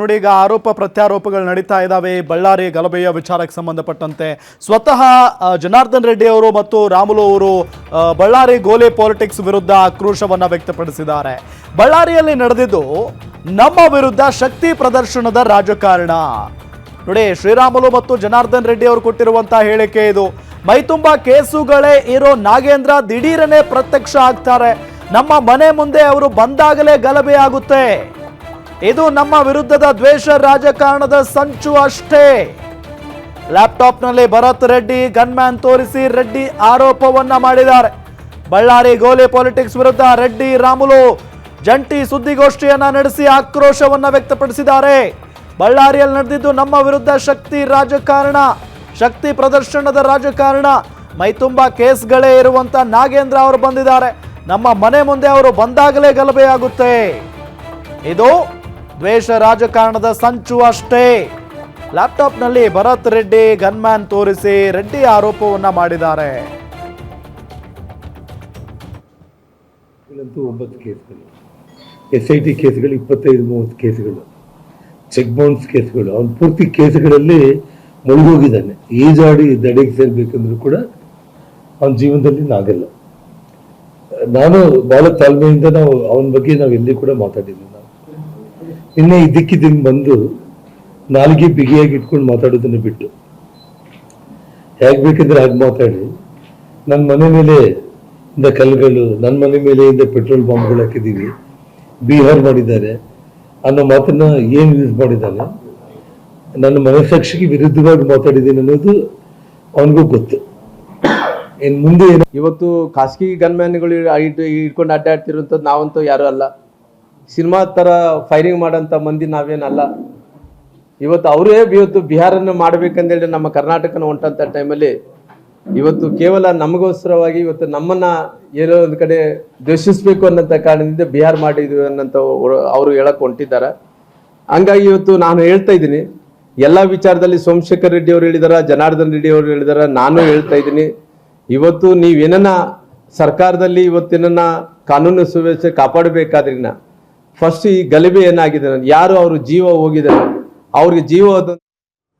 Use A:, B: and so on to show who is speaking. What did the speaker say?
A: ನೋಡಿ, ಈಗ ಆರೋಪ ಪ್ರತ್ಯಾರೋಪಗಳು ನಡೀತಾ ಇದ್ದಾವೆ ಬಳ್ಳಾರಿ ಗಲಭೆಯ ವಿಚಾರಕ್ಕೆ ಸಂಬಂಧಪಟ್ಟಂತೆ ಸ್ವತಃ ಜನಾರ್ದನ್ ರೆಡ್ಡಿ ಅವರು ಮತ್ತು ರಾಮುಲು ಅವರು ಬಳ್ಳಾರಿ ಗೋಲೆ ಪಾಲಿಟಿಕ್ಸ್ ವಿರುದ್ಧ ಆಕ್ರೋಶವನ್ನ ವ್ಯಕ್ತಪಡಿಸಿದ್ದಾರೆ. ಬಳ್ಳಾರಿಯಲ್ಲಿ ನಡೆದಿದ್ದು ನಮ್ಮ ವಿರುದ್ಧ ಶಕ್ತಿ ಪ್ರದರ್ಶನದ ರಾಜಕಾರಣ. ನೋಡಿ, ಶ್ರೀರಾಮುಲು ಮತ್ತು ಜನಾರ್ದನ್ ರೆಡ್ಡಿ ಅವರು ಕೊಟ್ಟಿರುವಂತಹ ಹೇಳಿಕೆ ಇದು. ಮೈತುಂಬ ಕೇಸುಗಳೇ ಇರೋ ನಾಗೇಂದ್ರ ದಿಢೀರನೆ ಪ್ರತ್ಯಕ್ಷ ಆಗ್ತಾರೆ. ನಮ್ಮ ಮನೆ ಮುಂದೆ ಅವರು ಬಂದಾಗಲೇ ಗಲಭೆ ಆಗುತ್ತೆ ಇದು ನಮ್ಮ ವಿರುದ್ಧದ ದ್ವೇಷ ರಾಜಕಾರಣದ ಸಂಚು ಅಷ್ಟೇ. ಲ್ಯಾಪ್ಟಾಪ್ನಲ್ಲಿ ಭರತ್ ರೆಡ್ಡಿ, ಗನ್ಮ್ಯಾನ್ ತೋರಿಸಿ ರೆಡ್ಡಿ ಆರೋಪವನ್ನ ಮಾಡಿದ್ದಾರೆ. ಬಳ್ಳಾರಿ ಗೋಲಿ ಪಾಲಿಟಿಕ್ಸ್ ವಿರುದ್ಧ ರೆಡ್ಡಿ, ರಾಮುಲು ಜಂಟಿ ಸುದ್ದಿಗೋಷ್ಠಿಯನ್ನ ನಡೆಸಿ ಆಕ್ರೋಶವನ್ನ ವ್ಯಕ್ತಪಡಿಸಿದ್ದಾರೆ. ಬಳ್ಳಾರಿಯಲ್ಲಿ ನಡೆದಿದ್ದು ನಮ್ಮ ವಿರುದ್ಧ ಶಕ್ತಿ ರಾಜಕಾರಣ, ಶಕ್ತಿ ಪ್ರದರ್ಶನದ ರಾಜಕಾರಣ. ಮೈತುಂಬ ಕೇಸ್ಗಳೇ ಇರುವಂತ ನಾಗೇಂದ್ರ ಅವರು ಬಂದಿದ್ದಾರೆ. ನಮ್ಮ ಮನೆ ಮುಂದೆ ಅವರು ಬಂದಾಗಲೇ ಗಲಭೆಯಾಗುತ್ತೆ. ಇದು ದ್ವೇಷ ರಾಜಕಾರಣದ ಸಂಚು ಅಷ್ಟೇ. ಲ್ಯಾಪ್ಟಾಪ್ನಲ್ಲಿ ಭರತ್ ರೆಡ್ಡಿ ಗನ್ಮ್ಯಾನ್ ತೋರಿಸಿ ರೆಡ್ಡಿ ಆರೋಪವನ್ನ ಮಾಡಿದ್ದಾರೆ.
B: ಒಂಬತ್ತು ಕೇಸ್ಗಳು. ಎಸ್ ಐ ಟಿ ಕೇಸ್ಗಳು, ಇಪ್ಪತ್ತೈದು, ಮೂವತ್ತು ಕೇಸ್ಗಳು. ಚೆಕ್ ಬೌನ್ಸ್ ಕೇಸ್ಗಳು. ಅವನು ಪೂರ್ತಿ ಕೇಸ್ಗಳಲ್ಲಿ ಮುಳುಗೋಗಿದ್ದಾನೆ. ಈಜಾಡಿ ದಡೆಗೆ ಸೇರ್ಬೇಕಂದ್ರೂ ಕೂಡ ಅವನ ಜೀವನದಲ್ಲಿ ನಾಗಲ್ಲ. ನಾನು ಬಹಳ ತಾಳ್ಮೆಯಿಂದ ನಾವು ಅವನ ಬಗ್ಗೆ ನಾವು ಎಲ್ಲಿ ಕೂಡ ಮಾತಾಡಿದ್ವಿ ನಾವು ನಿನ್ನೆ ಇದ್ದಕ್ಕಿದ್ದಂಗೆ ಬಂದು ನಾಲ್ಗೆ ಬಿಗಿಯಾಗಿ ಇಟ್ಕೊಂಡು ಮಾತಾಡೋದನ್ನು ಬಿಟ್ಟು. ಹೇಗೆ ಬೇಕಿದ್ರೆ ಹಾಗೆ ಮಾತಾಡಿ. ನನ್ನ ಮನೆ ಮೇಲೆ ಇಂದ ಕಲ್ಲುಗಳು ನನ್ನ ಮನೆ ಮೇಲೆ ಇಂದ ಪೆಟ್ರೋಲ್ ಬಾಂಬ್ಗಳು ಹಾಕಿದ್ದೀವಿ ಬಿಹಾರ್ ಮಾಡಿದ್ದಾರೆ. ಅನ್ನೋ ಮಾತನ್ನ ಏನು ಯೂಸ್ ಮಾಡಿದ್ದಾನೆ? ನನ್ನ ಮನಸ್ಸಾಕ್ಷಿಗೆ ವಿರುದ್ಧವಾಗಿ ಮಾತಾಡಿದ್ದೀನಿ ಅನ್ನೋದು ಅವನಿಗೂ ಗೊತ್ತು. ಇನ್ನು ಮುಂದೆ
C: ಇವತ್ತು ಖಾಸಗಿ ಗನ್ಮ್ಯಾನ್ಗಳು ಇಟ್ಕೊಂಡು ಅಡ್ಡಾಡ್ತಿರುವಂಥದ್ದು ನಾವಂತೂ ಯಾರೂ ಅಲ್ಲ. ಸಿನಿಮಾ ಥರ ಫೈರಿಂಗ್ ಮಾಡೋಂಥ ಮಂದಿ ನಾವೇನಲ್ಲ. ಇವತ್ತು ಅವರೇ ಇವತ್ತು ಬಿಹಾರನ್ನು ಮಾಡಬೇಕಂದೇಳಿ ನಮ್ಮ ಕರ್ನಾಟಕನ ಹೊಂಟಂಥ ಟೈಮಲ್ಲಿ ಇವತ್ತು ಕೇವಲ ನಮಗೋಸ್ಕರವಾಗಿ ಇವತ್ತು ನಮ್ಮನ್ನು ಏನೋ ಒಂದು ಕಡೆ ದ್ವೇಷಿಸಬೇಕು ಅನ್ನೋಂಥ ಕಾರಣದಿಂದ ಬಿಹಾರ ಮಾಡಿದ್ವಿ ಅನ್ನೋಂಥ ಅವರು ಹೇಳಕ್ಕೆ ಹೊಂಟಿದ್ದಾರೆ. ಹಂಗಾಗಿ ಇವತ್ತು ನಾನು ಹೇಳ್ತಾ ಇದ್ದೀನಿ. ಎಲ್ಲ ವಿಚಾರದಲ್ಲಿ ಸೋಮಶೇಖರ್ ರೆಡ್ಡಿ ಅವರು ಹೇಳಿದಾರ, ಜನಾರ್ದನ್ ರೆಡ್ಡಿ ಅವರು ಹೇಳಿದಾರೆ, ನಾನು ಹೇಳ್ತಾ ಇದ್ದೀನಿ. ಇವತ್ತು ನೀವೇನ ಸರ್ಕಾರದಲ್ಲಿ ಇವತ್ತಿನ ಕಾನೂನು ಸುವ್ಯವಸ್ಥೆ ಕಾಪಾಡಬೇಕಾದ್ರಿನ ಫಸ್ಟ್ ಈ ಗಲಭೆ ಏನಾಗಿದೆ ಯಾರು ಅವರು ಜೀವ ಹೋಗಿದ್ದಾರೆ? ಅವ್ರಿಗೆ ಜೀವ